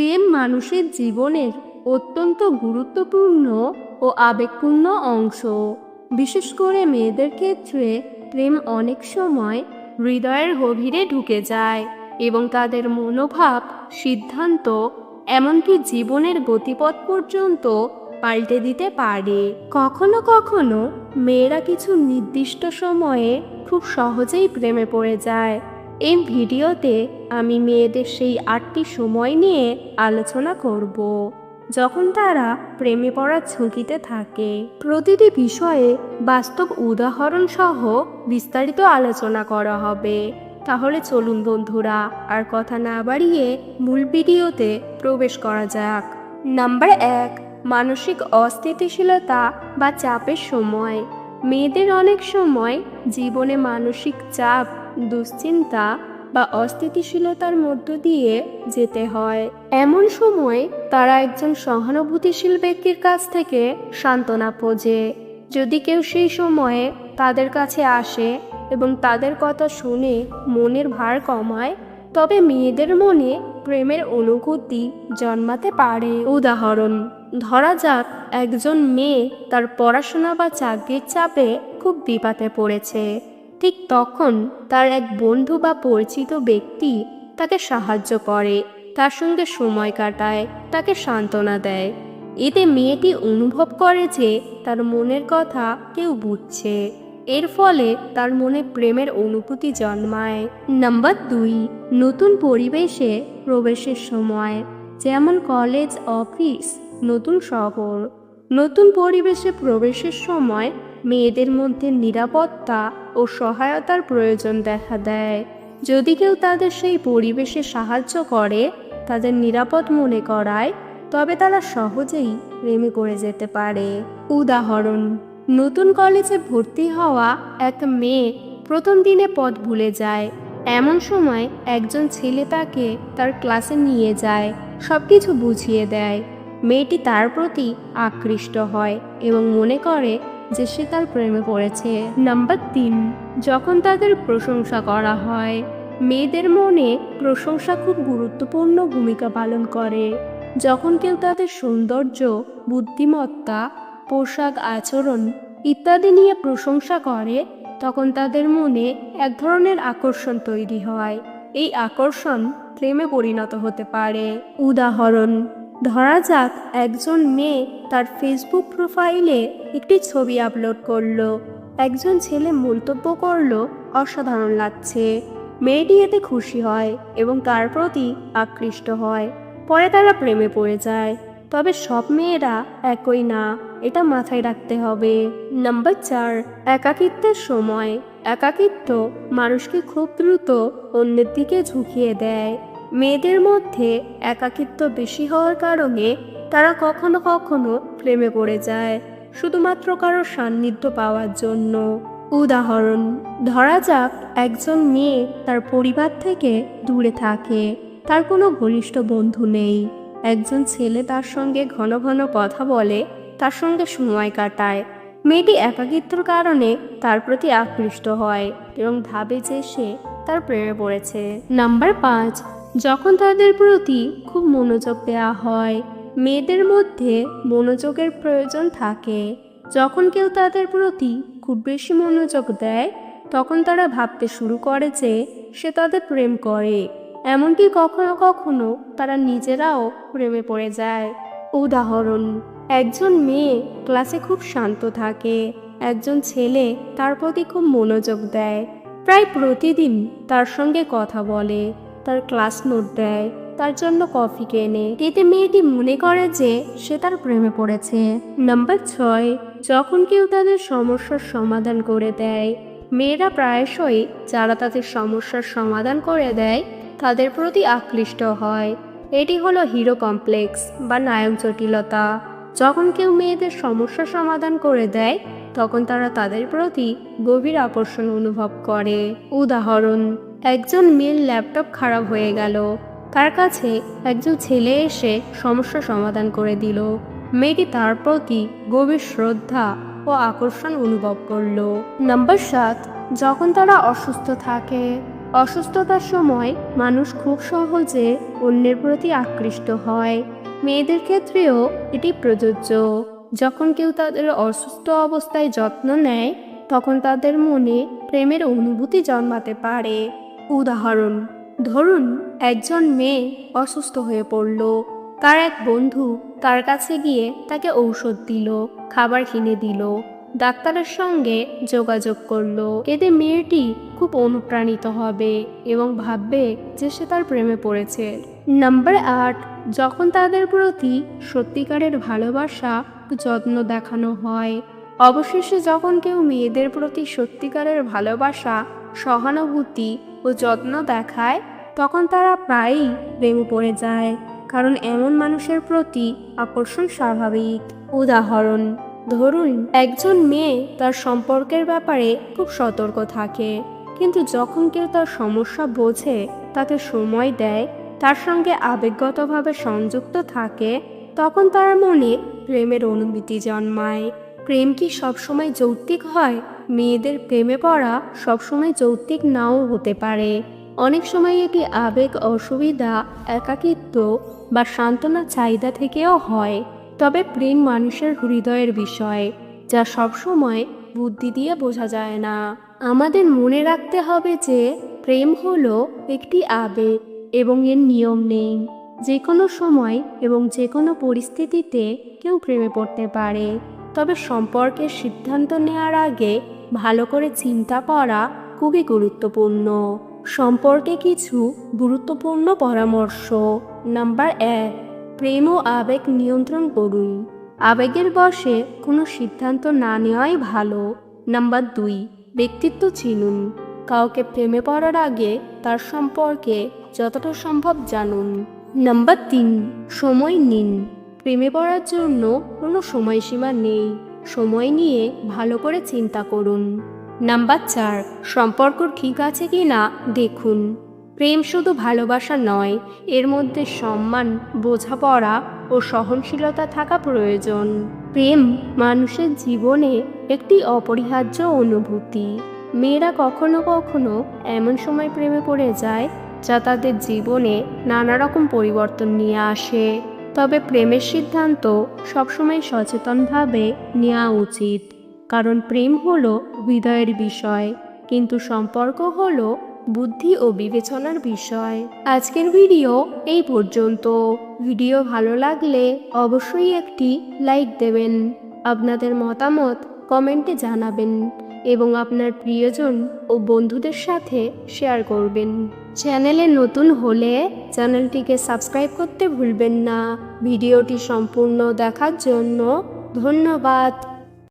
প্রেম মানুষের জীবনের অত্যন্ত গুরুত্বপূর্ণ ও আবেগপূর্ণ অংশ। বিশেষ করে মেয়েদের ক্ষেত্রে প্রেম অনেক সময় হৃদয়ের গভীরে ঢুকে যায় এবং তাদের মনোভাব, সিদ্ধান্ত, এমনকি জীবনের গতিপথ পর্যন্ত পাল্টে দিতে পারে। কখনো কখনো মেয়েরা কিছু নির্দিষ্ট সময়ে খুব সহজেই প্রেমে পড়ে যায়। এই ভিডিওতে আমি মেয়েদের সেই আটটি সময় নিয়ে আলোচনা করব, যখন তারা প্রেমে পড়ার ঝুঁকিতে থাকে। প্রতিটি বিষয়ে বাস্তব উদাহরণ সহ বিস্তারিত আলোচনা করা হবে। তাহলে চলুন বন্ধুরা, আর কথা না বাড়িয়ে মূল ভিডিওতে প্রবেশ করা যাক। নাম্বার এক, মানসিক অস্থিতিশীলতা বা চাপের সময়। মেয়েদের অনেক সময় জীবনে মানসিক চাপ দুশ্চিন্তা বা অস্থিতিশীলতার মধ্য দিয়ে যেতে হয়। এমন সময় তারা একজন সহানুভূতিশীল ব্যক্তির কাছ থেকে সান্ত্বনা খোঁজে। যদি কেউ সেই সময়ে তাদের কাছে আসে এবং তাদের কথা শুনে মনের ভার কমায়, তবে মেয়েদের মনে প্রেমের অনুভূতি জন্মাতে পারে। উদাহরণ, ধরা যাক একজন মেয়ে তার পড়াশোনা বা চাকরির চাপে খুব বিপাতে পড়েছে। ঠিক তখন তার এক বন্ধু বা পরিচিত ব্যক্তি তাকে সাহায্য করে, তার সঙ্গে সময় কাটায়, তাকে সান্ত্বনা দেয়। এতে মেয়েটি অনুভব করে যে তার মনের কথা কেউ বুঝছে। এর ফলে তার মনে প্রেমের অনুভূতি জন্মায়। নাম্বার দুই, নতুন পরিবেশে প্রবেশের সময়, যেমন কলেজ, অফিস, নতুন শহর। নতুন পরিবেশে প্রবেশের সময় মেয়েদের মধ্যে নিরাপত্তা ও সহায়তার প্রয়োজন দেখা দেয়। যদি কেউ তাদের সেই পরিবেশে সাহায্য করে, তাদের নিরাপদ মনে করায়, তবে তারা সহজেই প্রেমে করে যেতে পারে। উদাহরণ, নতুন কলেজে ভর্তি হওয়া এক মেয়ে প্রথম দিনে পথ ভুলে যায়। এমন সময় একজন ছেলে তাকে তার ক্লাসে নিয়ে যায় সব কিছু বুঝিয়ে দেয়। মেয়েটি তার প্রতি আকৃষ্ট হয় এবং মনে করে যে সে তার প্রেমে পড়েছে। নাম্বার তিন, যখন তাদের প্রশংসা করা হয়, মেয়েদের মনে প্রশংসা খুব গুরুত্বপূর্ণ ভূমিকা পালন করে। যখন কেউ তাদের সৌন্দর্য, বুদ্ধিমত্তা, পোশাক আচরণ ইত্যাদি নিয়ে প্রশংসা করে, তখন তাদের মনে এক ধরনের আকর্ষণ তৈরি হয়। এই আকর্ষণ প্রেমে পরিণত হতে পারে। উদাহরণ ধরা যাক, একজন মেয়ে তার ফেসবুক প্রোফাইলে একটি ছবি আপলোড করল। একজন ছেলে মন্তব্য করল, অসাধারণ লাগছে। মেয়েটি এতে খুশি হয় এবং তার প্রতি আকৃষ্ট হয়। পরে তারা প্রেমে পড়ে যায়। তবে সব মেয়েরা একই না, এটা মাথায় রাখতে হবে। নাম্বার চার, একাকিত্বের সময়। একাকিত্ব মানুষকে খুব দ্রুত অন্যের দিকে ঝুঁকিয়ে দেয়। মেয়েদের মধ্যে একাকিত্ব বেশি হওয়ার কারণে তারা কখনো কখনো প্রেমে পড়ে যায়, শুধুমাত্র কারও সান্নিধ্য পাওয়ার জন্য। উদাহরণ, ধরা যাক একজন মেয়ে তার পরিবার থেকে দূরে থাকে, তার কোনো ঘনিষ্ঠ বন্ধু নেই। একজন ছেলে তার সঙ্গে ঘন ঘন কথা বলে, তার সঙ্গে সময় কাটায়। মেয়েটি একাকিত্বর কারণে তার প্রতি আকৃষ্ট হয় এবং ভাবে যে সে তার প্রেমে পড়েছে। নাম্বার পাঁচ যখন তাদের প্রতি খুব মনোযোগ দেওয়া হয়, মেয়েদের মধ্যে মনোযোগের প্রয়োজন থাকে। যখন কেউ তাদের প্রতি খুব বেশি মনোযোগ দেয়, তখন তারা ভাবতে শুরু করে যে সে তাদের প্রেম করে। এমনকি কখনো কখনো তারা নিজেরাও প্রেমে পড়ে যায়। উদাহরণ, একজন মেয়ে ক্লাসে খুব শান্ত থাকে, একজন ছেলে তার প্রতি খুব মনোযোগ দেয়। প্রায় প্রতিদিন তার সঙ্গে কথা বলে তার ক্লাস নোট দেয়, তার জন্য কফি কেনে। এতে মেয়েটি মনে করে যে সে তার প্রেমে পড়েছে। নাম্বার ছয়, যখন কেউ তাদের সমস্যার সমাধান করে দেয়, মেয়েরা প্রায়শই যারা তাদের সমস্যার সমাধান করে দেয়, তাদের প্রতি আকৃষ্ট হয়। এটি হলো হিরো কমপ্লেক্স বা নায়ক জটিলতা। যখন কেউ মেয়েদের সমস্যা সমাধান করে দেয়, তখন তারা তাদের প্রতি গভীর আকর্ষণ অনুভব করে। উদাহরণ একজন মেয়ের ল্যাপটপ খারাপ হয়ে গেল। তার কাছে একজন ছেলে এসে সমস্যা সমাধান করে দিল। মেয়েটি তার প্রতি গভীর শ্রদ্ধা ও আকর্ষণ অনুভব করল। নাম্বার সাত, যখন তারা অসুস্থ থাকে। অসুস্থতার সময় মানুষ খুব সহজে অন্যের প্রতি আকৃষ্ট হয়। মেয়েদের ক্ষেত্রেও এটি প্রযোজ্য। যখন কেউ তাদের অসুস্থ অবস্থায় যত্ন নেয়, তখন তাদের মনে প্রেমের অনুভূতি জন্মাতে পারে। উদাহরণ, ধরুন একজন মেয়ে অসুস্থ হয়ে পড়ল, তার এক বন্ধু তার কাছে গিয়ে তাকে ঔষধ দিল, খাবার কিনে দিল, ডাক্তারের সঙ্গে যোগাযোগ করল। এতে মেয়েটি খুব অনুপ্রাণিত হবে এবং ভাববে যে সে তার প্রেমে পড়েছে। নাম্বার আট, যখন তাদের প্রতি সত্যিকারের ভালোবাসা, যত্ন দেখানো হয়, অবশেষে যখন কেউ মেয়েদের প্রতি সত্যিকারের ভালোবাসা, সহানুভূতি ও যত্ন দেখায়, তখন তারা প্রায়ই প্রেমে পড়ে যায়। কারণ এমন মানুষের প্রতি আকর্ষণ স্বাভাবিক। উদাহরণ, ধরুন, একজন মেয়ে তার সম্পর্কের ব্যাপারে খুব সতর্ক থাকে। কিন্তু যখন কেউ তার সমস্যা বোঝে তাকে সময় দেয়, তার সঙ্গে আবেগগতভাবে সংযুক্ত থাকে, তখন তার মনে প্রেমের অনুভূতি জন্মায়। প্রেম কি সবসময় যৌক্তিক হয়? মেয়েদের প্রেমে পড়া সবসময় যৌক্তিক নাও হতে পারে। অনেক সময় এটি আবেগ, অসুবিধা, একাকিত্ব বা সান্ত্বনা চাহিদা থেকেও হয়। তবে প্রেম মানুষের হৃদয়ের বিষয়, যা সবসময় বুদ্ধি দিয়ে বোঝা যায় না। আমাদের মনে রাখতে হবে যে প্রেম হলো একটি আবেগ এবং এর নিয়ম নেই। যে কোনো সময় এবং যে কোনো পরিস্থিতিতে কেউ প্রেমে পড়তে পারে। তবে সম্পর্কের সিদ্ধান্ত নেওয়ার আগে ভালো করে চিন্তা করা খুবই গুরুত্বপূর্ণ। সম্পর্কে কিছু গুরুত্বপূর্ণ পরামর্শ। নাম্বার এক, প্রেম ও আবেগ নিয়ন্ত্রণ করুন। আবেগের বশে কোনো সিদ্ধান্ত না নেওয়াই ভালো। নাম্বার দুই, ব্যক্তিত্ব চিনুন। কাউকে প্রেমে পড়ার আগে তার সম্পর্কে যতটা সম্ভব জানুন। নাম্বার তিন, সময় নিন। প্রেমে পড়ার জন্য কোনো সময়সীমা নেই। সময় নিয়ে ভালো করে চিন্তা করুন। নাম্বার চার, সম্পর্ক ঠিক আছে কি না দেখুন। প্রেম শুধু ভালোবাসা নয়, এর মধ্যে সম্মান, বোঝাপড়া ও সহনশীলতা থাকা প্রয়োজন। প্রেম মানুষের জীবনে একটি অপরিহার্য অনুভূতি। মেয়েরা কখনো কখনো এমন সময় প্রেমে পড়ে যায়, যা তাদের জীবনে নানা রকম পরিবর্তন নিয়ে আসে। তবে প্রেমের সিদ্ধান্ত সবসময় সচেতনভাবে নেওয়া উচিত। কারণ প্রেম হলো হৃদয়ের বিষয়, কিন্তু সম্পর্ক হলো বুদ্ধি ও বিবেচনার বিষয়। আজকের ভিডিও এই পর্যন্ত। ভিডিও ভালো লাগলে অবশ্যই একটি লাইক দেবেন। আপনাদের মতামত কমেন্টে জানাবেন। এবং আপনার প্রিয়জন ও বন্ধুদের সাথে শেয়ার করবেন। চ্যানেলে নতুন হলে চ্যানেলটিকে সাবস্ক্রাইব করতে ভুলবেন না। ভিডিওটি সম্পূর্ণ দেখার জন্য ধন্যবাদ।